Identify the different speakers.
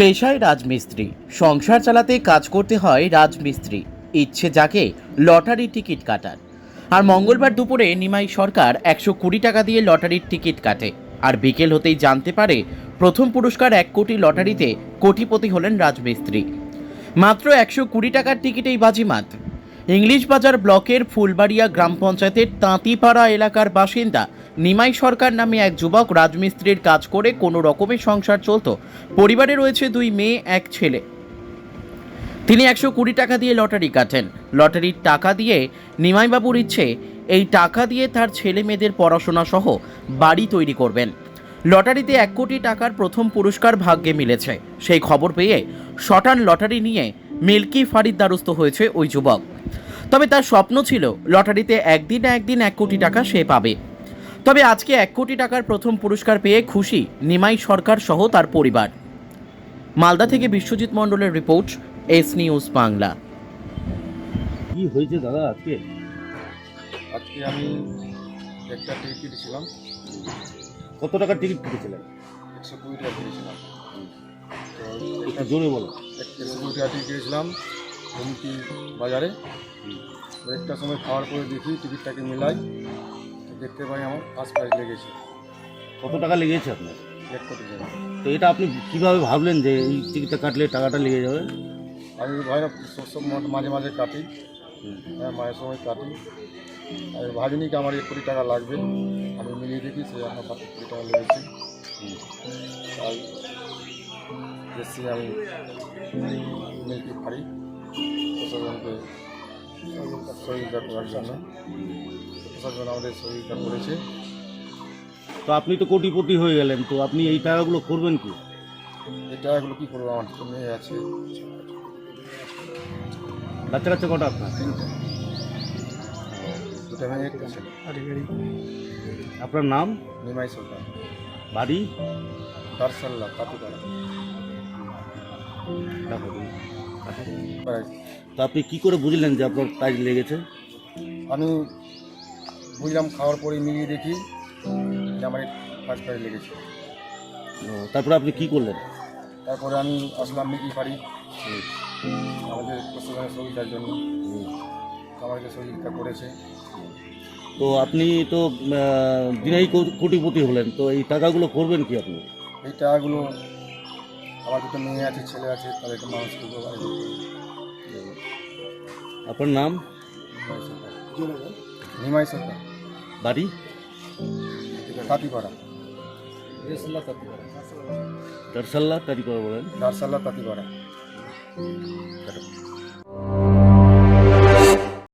Speaker 1: পেশায় রাজমিস্ত্রি। সংসার চালাতে কাজ করতে হয় রাজমিস্ত্রি। ইচ্ছে যাকে লটারি টিকিট কাটার। আর মঙ্গলবার দুপুরে নিমাই সরকার একশো কুড়ি টাকা দিয়ে লটারির টিকিট কাটে। আর বিকেল হতেই জানতে পারে, প্রথম পুরস্কার এক কোটি লটারিতে কোটিপতি হলেন রাজমিস্ত্রি। মাত্র একশো কুড়ি টাকার টিকিটেই বাজিমাত। ইংলিশ বাজার ব্লকের ফুলবাড়িয়া গ্রাম পঞ্চায়েতের তাঁতিপাড়া এলাকার বাসিন্দা নিমাই সরকার নামে এক যুবক রাজমিস্ত্রির কাজ করে কোনো রকমের সংসার চলত। পরিবারে রয়েছে দুই মেয়ে, এক ছেলে। তিনি একশো কুড়ি টাকা দিয়ে লটারি কাটেন। লটারির টাকা দিয়ে নিমাইবাবুর ইচ্ছে, এই টাকা দিয়ে তার ছেলে মেয়েদের পড়াশোনা সহ বাড়ি তৈরি করবেন। লটারিতে এক কোটি টাকার প্রথম পুরস্কার ভাগ্যে মিলেছে। সেই খবর পেয়ে শটান লটারি নিয়ে মিল্কি ফারিদ দ্বারস্থ হয়েছে ওই যুবক। তবে তার স্বপ্ন ছিল লটারিতে একদিন না একদিন এক কোটি টাকা সে পাবে। তবে আজকে এক কোটি টাকার প্রথম পুরস্কার পেয়ে খুশি নিমাই সরকার সহ তার পরিবার। মালদা থেকে বিশ্বজিৎ মণ্ডলের রিপোর্ট এস নিউজ বাংলা।
Speaker 2: কি হয়েছে দাদা আজকে?
Speaker 3: আজকে আমি একটা টিকিট কেটেছিলাম
Speaker 2: কত টাকার টিকিট কেটেছিলেন?
Speaker 3: একশো কুড়ি টাকা কেটেছিলাম। তো
Speaker 2: জোরে বলো।
Speaker 3: একশো কুড়ি টাকা টিকিট কেটেছিলাম। হুমকি বাজারে। একটা সময় খাওয়ার পরে দেখি টিকিটটাকে মিলাই দেখতে পাই আমার ফার্স্ট প্রাইজ লেগেছে।
Speaker 2: কত টাকা লেগেছে আপনার?
Speaker 3: এক কোটি টাকা।
Speaker 2: তো এটা আপনি কীভাবে ভাবলেন যে এই টিকিটটা কাটলে টাকাটা লেগে যাবে?
Speaker 3: আমি ভাই সব মাঝে মাঝে কাটি। হ্যাঁ মায়ের সময় কাটি। আমি ভাবিনি কি আমার এক কোটি টাকা লাগবে। আমি মিলিয়ে দেখি সে আমার পাঁচ কোটি টাকা লেগেছে। তাই আমি পারি। প্রশাসনকে সহযোগিতা করার জন্য প্রশাসন আমাদের সহযোগিতা করেছে।
Speaker 2: তো আপনি তো কোটিপতি হয়ে গেলেন তো আপনি এই টাকাগুলো করবেন কি?
Speaker 3: এই টাকাগুলো কী করব? আমার তো মেয়ে আছে।
Speaker 2: বাচ্চা কাচ্চা কটা আপনার?
Speaker 3: তিনটে। দুটা মেয়ে একটা ছেলে।
Speaker 2: আপনার নাম?
Speaker 3: নিমাই সরকার
Speaker 2: বাড়ি?
Speaker 3: দারসাল্লা প্রাইজ
Speaker 2: তো আপনি কী করে বুঝলেন যে আপনার প্রাইজ লেগেছে?
Speaker 3: আমি বুঝলাম খাওয়ার পরে মিলিয়ে দেখি যে আমার ফার্স্ট প্রাইজ লেগেছে।
Speaker 2: তারপরে আপনি কি করলেন?
Speaker 3: তারপরে আমি আসলাম মিকি পারি আমাদের প্রশাসনের সহযোগিতার জন্য। আমাকে সহযোগিতা করেছে।
Speaker 2: তো আপনি তো দিনেই কোটিপতি হলেন। তো এই টাকাগুলো করবেন কি আপনি?
Speaker 3: এই টাকাগুলো আমার দুটো মেয়ে আছে ছেলে আছে তাদেরকে মানুষ করব
Speaker 2: আপনার নাম?
Speaker 3: নিমাই সরকার।
Speaker 2: বাড়ি?
Speaker 3: তাঁতিপাড়া।
Speaker 2: চারসাল্লা তারি তাঁতিপাড়া বলেন।
Speaker 3: দারসাল্লা তাঁতিপাড়া।